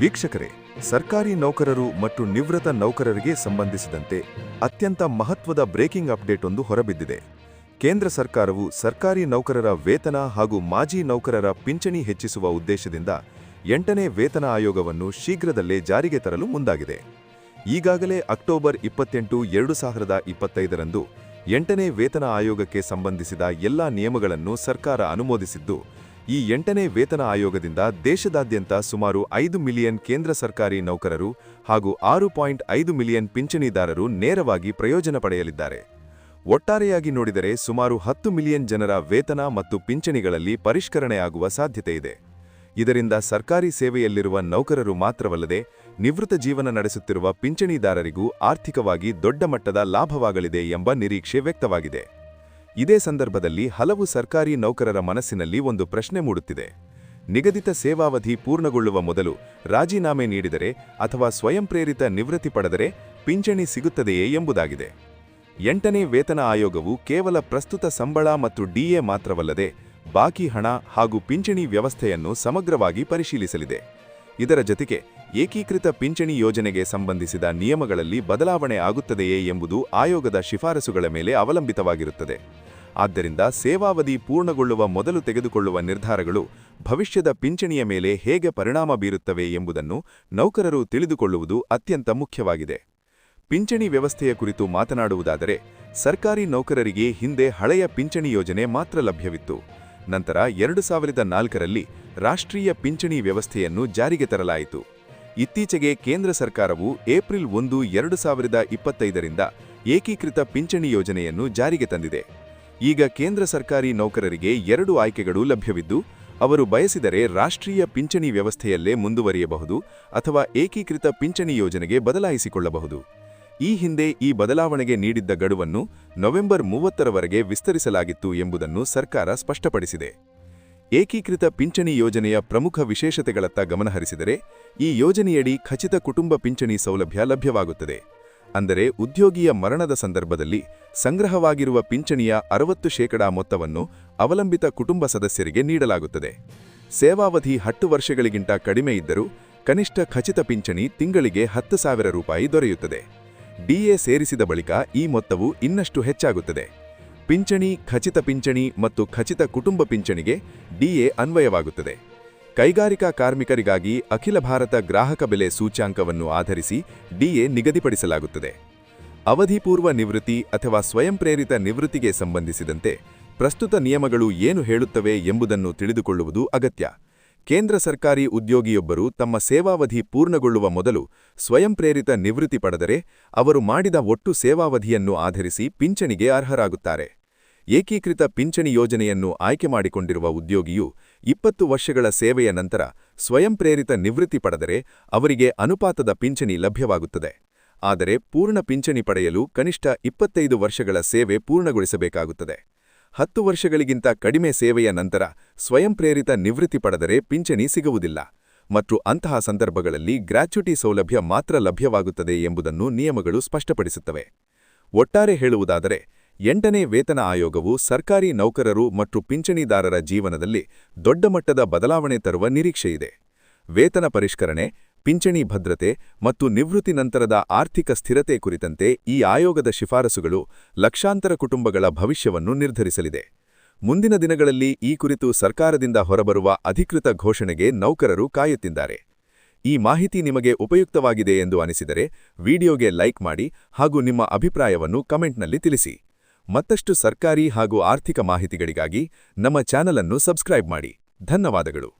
ವೀಕ್ಷಕರೇ, ಸರ್ಕಾರಿ ನೌಕರರು ಮತ್ತು ನಿವೃತ್ತ ನೌಕರರಿಗೆ ಸಂಬಂಧಿಸಿದಂತೆ ಅತ್ಯಂತ ಮಹತ್ವದ ಬ್ರೇಕಿಂಗ್ ಅಪ್ಡೇಟ್ ಒಂದು ಹೊರಬಿದ್ದಿದೆ. ಕೇಂದ್ರ ಸರ್ಕಾರವು ಸರ್ಕಾರಿ ನೌಕರರ ವೇತನ ಹಾಗೂ ಮಾಜಿ ನೌಕರರ ಪಿಂಚಣಿ ಹೆಚ್ಚಿಸುವ ಉದ್ದೇಶದಿಂದ ಎಂಟನೇ ವೇತನ ಆಯೋಗವನ್ನು ಶೀಘ್ರದಲ್ಲೇ ಜಾರಿಗೆ ತರಲು ಮುಂದಾಗಿದೆ. ಈಗಾಗಲೇ ಅಕ್ಟೋಬರ್ ಇಪ್ಪತ್ತೆಂಟು, ಎರಡು ಸಾವಿರದ ಇಪ್ಪತ್ತೈದರಂದು ಎಂಟನೇ ವೇತನ ಆಯೋಗಕ್ಕೆ ಸಂಬಂಧಿಸಿದ ಎಲ್ಲಾ ನಿಯಮಗಳನ್ನು ಸರ್ಕಾರ ಅನುಮೋದಿಸಿದ್ದು ಈ ಎಂಟನೇ ವೇತನ ಆಯೋಗದಿಂದ ದೇಶದಾದ್ಯಂತ ಸುಮಾರು ಐದು ಮಿಲಿಯನ್ ಕೇಂದ್ರ ಸರ್ಕಾರಿ ನೌಕರರು ಹಾಗೂ ಆರು ಪಾಯಿಂಟ್ ಐದು ಮಿಲಿಯನ್ ಪಿಂಚಣಿದಾರರು ನೇರವಾಗಿ ಪ್ರಯೋಜನ ಪಡೆಯಲಿದ್ದಾರೆ. ಒಟ್ಟಾರೆಯಾಗಿ ನೋಡಿದರೆ ಸುಮಾರು ಹತ್ತು ಮಿಲಿಯನ್ ಜನರ ವೇತನ ಮತ್ತು ಪಿಂಚಣಿಗಳಲ್ಲಿ ಪರಿಷ್ಕರಣೆಯಾಗುವ ಸಾಧ್ಯತೆಯಿದೆ ಇದರಿಂದ ಸರ್ಕಾರಿ ಸೇವೆಯಲ್ಲಿರುವ ನೌಕರರು ಮಾತ್ರವಲ್ಲದೆ ನಿವೃತ್ತ ಜೀವನ ನಡೆಸುತ್ತಿರುವ ಪಿಂಚಣಿದಾರರಿಗೂ ಆರ್ಥಿಕವಾಗಿ ದೊಡ್ಡ ಮಟ್ಟದ ಲಾಭವಾಗಲಿದೆ ಎಂಬ ನಿರೀಕ್ಷೆ ವ್ಯಕ್ತವಾಗಿದೆ. ಇದೇ ಸಂದರ್ಭದಲ್ಲಿ ಹಲವು ಸರ್ಕಾರಿ ನೌಕರರ ಮನಸ್ಸಿನಲ್ಲಿ ಒಂದು ಪ್ರಶ್ನೆ ಮೂಡುತ್ತಿದೆ. ನಿಗದಿತ ಸೇವಾವಧಿ ಪೂರ್ಣಗೊಳ್ಳುವ ಮೊದಲು ರಾಜೀನಾಮೆ ನೀಡಿದರೆ ಅಥವಾ ಸ್ವಯಂ ಪ್ರೇರಿತ ನಿವೃತ್ತಿ ಪಡೆದರೆ ಪಿಂಚಣಿ ಸಿಗುತ್ತದೆಯೇ ಎಂಬುದಾಗಿದೆ. ಎಂಟನೇ ವೇತನ ಆಯೋಗವು ಕೇವಲ ಪ್ರಸ್ತುತ ಸಂಬಳ ಮತ್ತು ಡಿಎ ಮಾತ್ರವಲ್ಲದೆ ಬಾಕಿ ಹಣ ಹಾಗೂ ಪಿಂಚಣಿ ವ್ಯವಸ್ಥೆಯನ್ನು ಸಮಗ್ರವಾಗಿ ಪರಿಶೀಲಿಸಲಿದೆ. ಇದರ ಜೊತೆಗೆ ಏಕೀಕೃತ ಪಿಂಚಣಿ ಯೋಜನೆಗೆ ಸಂಬಂಧಿಸಿದ ನಿಯಮಗಳಲ್ಲಿ ಬದಲಾವಣೆ ಆಗುತ್ತದೆಯೇ ಎಂಬುದು ಆಯೋಗದ ಶಿಫಾರಸುಗಳ ಮೇಲೆ ಅವಲಂಬಿತವಾಗಿರುತ್ತದೆ. ಆದ್ದರಿಂದ ಸೇವಾವಧಿ ಪೂರ್ಣಗೊಳ್ಳುವ ಮೊದಲು ತೆಗೆದುಕೊಳ್ಳುವ ನಿರ್ಧಾರಗಳು ಭವಿಷ್ಯದ ಪಿಂಚಣಿಯ ಮೇಲೆ ಹೇಗೆ ಪರಿಣಾಮ ಬೀರುತ್ತವೆ ಎಂಬುದನ್ನು ನೌಕರರು ತಿಳಿದುಕೊಳ್ಳುವುದು ಅತ್ಯಂತ ಮುಖ್ಯವಾಗಿದೆ. ಪಿಂಚಣಿ ವ್ಯವಸ್ಥೆಯ ಕುರಿತು ಮಾತನಾಡುವುದಾದರೆ, ಸರ್ಕಾರಿ ನೌಕರರಿಗೆ ಹಿಂದೆ ಹಳೆಯ ಪಿಂಚಣಿ ಯೋಜನೆ ಮಾತ್ರ ಲಭ್ಯವಿತ್ತು. ನಂತರ ಎರಡು ಸಾವಿರದ ನಾಲ್ಕರಲ್ಲಿ ರಾಷ್ಟ್ರೀಯ ಪಿಂಚಣಿ ವ್ಯವಸ್ಥೆಯನ್ನು ಜಾರಿಗೆ ತರಲಾಯಿತು. ಇತ್ತೀಚೆಗೆ ಕೇಂದ್ರ ಸರ್ಕಾರವು ಏಪ್ರಿಲ್ ಒಂದು, ಎರಡು ಸಾವಿರದ ಇಪ್ಪತ್ತೈದರಿಂದ ಏಕೀಕೃತ ಪಿಂಚಣಿ ಯೋಜನೆಯನ್ನು ಜಾರಿಗೆ ತಂದಿದೆ. ಈಗ ಕೇಂದ್ರ ಸರ್ಕಾರಿ ನೌಕರರಿಗೆ ಎರಡು ಆಯ್ಕೆಗಳು ಲಭ್ಯವಿದ್ದು, ಅವರು ಬಯಸಿದರೆ ರಾಷ್ಟ್ರೀಯ ಪಿಂಚಣಿ ವ್ಯವಸ್ಥೆಯಲ್ಲೇ ಮುಂದುವರಿಯಬಹುದು ಅಥವಾ ಏಕೀಕೃತ ಪಿಂಚಣಿ ಯೋಜನೆಗೆ ಬದಲಾಯಿಸಿಕೊಳ್ಳಬಹುದು. ಈ ಹಿಂದೆ ಈ ಬದಲಾವಣೆಗೆ ನೀಡಿದ್ದ ಗಡುವನ್ನು ನವೆಂಬರ್ ಮೂವತ್ತರವರೆಗೆ ವಿಸ್ತರಿಸಲಾಗಿತ್ತು ಎಂಬುದನ್ನು ಸರ್ಕಾರ ಸ್ಪಷ್ಟಪಡಿಸಿದೆ. ಏಕೀಕೃತ ಪಿಂಚಣಿ ಯೋಜನೆಯ ಪ್ರಮುಖ ವಿಶೇಷತೆಗಳತ್ತ ಗಮನಹರಿಸಿದರೆ ಈ ಯೋಜನೆಯಡಿ ಖಚಿತ ಕುಟುಂಬ ಪಿಂಚಣಿ ಸೌಲಭ್ಯ ಲಭ್ಯವಾಗುತ್ತದೆ. ಅಂದರೆ ಉದ್ಯೋಗಿಯ ಮರಣದ ಸಂದರ್ಭದಲ್ಲಿ ಸಂಗ್ರಹವಾಗಿರುವ ಪಿಂಚಣಿಯ ಅರವತ್ತು ಶೇಕಡಾ ಮೊತ್ತವನ್ನು ಅವಲಂಬಿತ ಕುಟುಂಬ ಸದಸ್ಯರಿಗೆ ನೀಡಲಾಗುತ್ತದೆ. ಸೇವಾವಧಿ ಹತ್ತು ವರ್ಷಗಳಿಗಿಂತ ಕಡಿಮೆ ಇದ್ದರೂ ಕನಿಷ್ಠ ಖಚಿತ ಪಿಂಚಣಿ ತಿಂಗಳಿಗೆ ಹತ್ತು ಸಾವಿರ ರೂಪಾಯಿ ದೊರೆಯುತ್ತದೆ. ಡಿಎ ಸೇರಿಸಿದ ಬಳಿಕ ಈ ಮೊತ್ತವು ಇನ್ನಷ್ಟು ಹೆಚ್ಚಾಗುತ್ತದೆ. ಪಿಂಚಣಿ, ಖಚಿತ ಪಿಂಚಣಿ ಮತ್ತು ಖಚಿತ ಕುಟುಂಬ ಪಿಂಚಣಿಗೆ ಡಿಎ ಅನ್ವಯವಾಗುತ್ತದೆ. ಕೈಗಾರಿಕಾ ಕಾರ್ಮಿಕರಿಗಾಗಿ ಅಖಿಲ ಭಾರತ ಗ್ರಾಹಕ ಬೆಲೆ ಸೂಚ್ಯಾಂಕವನ್ನು ಆಧರಿಸಿ ಡಿಎ ನಿಗದಿಪಡಿಸಲಾಗುತ್ತದೆ. ಅವಧಿಪೂರ್ವ ನಿವೃತ್ತಿ ಅಥವಾ ಸ್ವಯಂ ಪ್ರೇರಿತ ನಿವೃತ್ತಿಗೆ ಸಂಬಂಧಿಸಿದಂತೆ ಪ್ರಸ್ತುತ ನಿಯಮಗಳು ಏನು ಹೇಳುತ್ತವೆ ಎಂಬುದನ್ನು ತಿಳಿದುಕೊಳ್ಳುವುದು ಅಗತ್ಯ. ಕೇಂದ್ರ ಸರ್ಕಾರಿ ಉದ್ಯೋಗಿಯೊಬ್ಬರು ತಮ್ಮ ಸೇವಾವಧಿ ಪೂರ್ಣಗೊಳ್ಳುವ ಮೊದಲು ಸ್ವಯಂ ಪ್ರೇರಿತ ನಿವೃತ್ತಿ ಪಡೆದರೆ ಅವರು ಮಾಡಿದ ಒಟ್ಟು ಸೇವಾವಧಿಯನ್ನು ಆಧರಿಸಿ ಪಿಂಚಣಿಗೆ ಅರ್ಹರಾಗುತ್ತಾರೆ. ಏಕೀಕೃತ ಪಿಂಚಣಿ ಯೋಜನೆಯನ್ನು ಆಯ್ಕೆ ಮಾಡಿಕೊಂಡಿರುವ ಉದ್ಯೋಗಿಯು ಇಪ್ಪತ್ತು ವರ್ಷಗಳ ಸೇವೆಯ ನಂತರ ಸ್ವಯಂ ಪ್ರೇರಿತ ನಿವೃತ್ತಿ ಪಡೆದರೆ ಅವರಿಗೆ ಅನುಪಾತದ ಪಿಂಚಣಿ ಲಭ್ಯವಾಗುತ್ತದೆ. ಆದರೆ ಪೂರ್ಣ ಪಿಂಚಣಿ ಪಡೆಯಲು ಕನಿಷ್ಠ ಇಪ್ಪತ್ತೈದು ವರ್ಷಗಳ ಸೇವೆ ಪೂರ್ಣಗೊಳಿಸಬೇಕಾಗುತ್ತದೆ. ಹತ್ತು ವರ್ಷಗಳಿಗಿಂತ ಕಡಿಮೆ ಸೇವೆಯ ನಂತರ ಸ್ವಯಂ ಪ್ರೇರಿತ ನಿವೃತ್ತಿ ಪಡೆದರೆ ಪಿಂಚಣಿ ಸಿಗುವುದಿಲ್ಲ ಮತ್ತು ಅಂತಹ ಸಂದರ್ಭಗಳಲ್ಲಿ ಗ್ರಾಚ್ಯುಟಿ ಸೌಲಭ್ಯ ಮಾತ್ರ ಲಭ್ಯವಾಗುತ್ತದೆ ಎಂಬುದನ್ನು ನಿಯಮಗಳು ಸ್ಪಷ್ಟಪಡಿಸುತ್ತವೆ. ಒಟ್ಟಾರೆ ಹೇಳುವುದಾದರೆ ಎಂಟನೇ ವೇತನ ಆಯೋಗವು ಸರ್ಕಾರಿ ನೌಕರರು ಮತ್ತು ಪಿಂಚಣಿದಾರರ ಜೀವನದಲ್ಲಿ ದೊಡ್ಡ ಮಟ್ಟದ ಬದಲಾವಣೆ ತರುವ ನಿರೀಕ್ಷೆಯಿದೆ ವೇತನ ಪರಿಷ್ಕರಣೆ, ಪಿಂಚಣಿ ಭದ್ರತೆ ಮತ್ತು ನಿವೃತ್ತಿ ನಂತರದ ಆರ್ಥಿಕ ಸ್ಥಿರತೆ ಕುರಿತಂತೆ ಈ ಆಯೋಗದ ಶಿಫಾರಸುಗಳು ಲಕ್ಷಾಂತರ ಕುಟುಂಬಗಳ ಭವಿಷ್ಯವನ್ನು ನಿರ್ಧರಿಸಲಿದೆ. ಮುಂದಿನ ದಿನಗಳಲ್ಲಿ ಈ ಕುರಿತು ಸರ್ಕಾರದಿಂದ ಹೊರಬರುವ ಅಧಿಕೃತ ಘೋಷಣೆಗೆ ನೌಕರರು ಕಾಯುತ್ತಿದ್ದಾರೆ. ಈ ಮಾಹಿತಿ ನಿಮಗೆ ಉಪಯುಕ್ತವಾಗಿದೆ ಎಂದು ಅನಿಸಿದರೆ, ವಿಡಿಯೋಗೆ ಲೈಕ್ ಮಾಡಿ ಹಾಗೂ ನಿಮ್ಮ ಅಭಿಪ್ರಾಯವನ್ನು ಕಮೆಂಟ್ನಲ್ಲಿ ತಿಳಿಸಿ. ಮತ್ತಷ್ಟು ಸರ್ಕಾರಿ ಹಾಗೂ ಆರ್ಥಿಕ ಮಾಹಿತಿಗಳಿಗಾಗಿ ನಮ್ಮ ಚಾನಲನ್ನು ಸಬ್ಸ್ಕ್ರೈಬ್ ಮಾಡಿ. ಧನ್ಯವಾದಗಳು.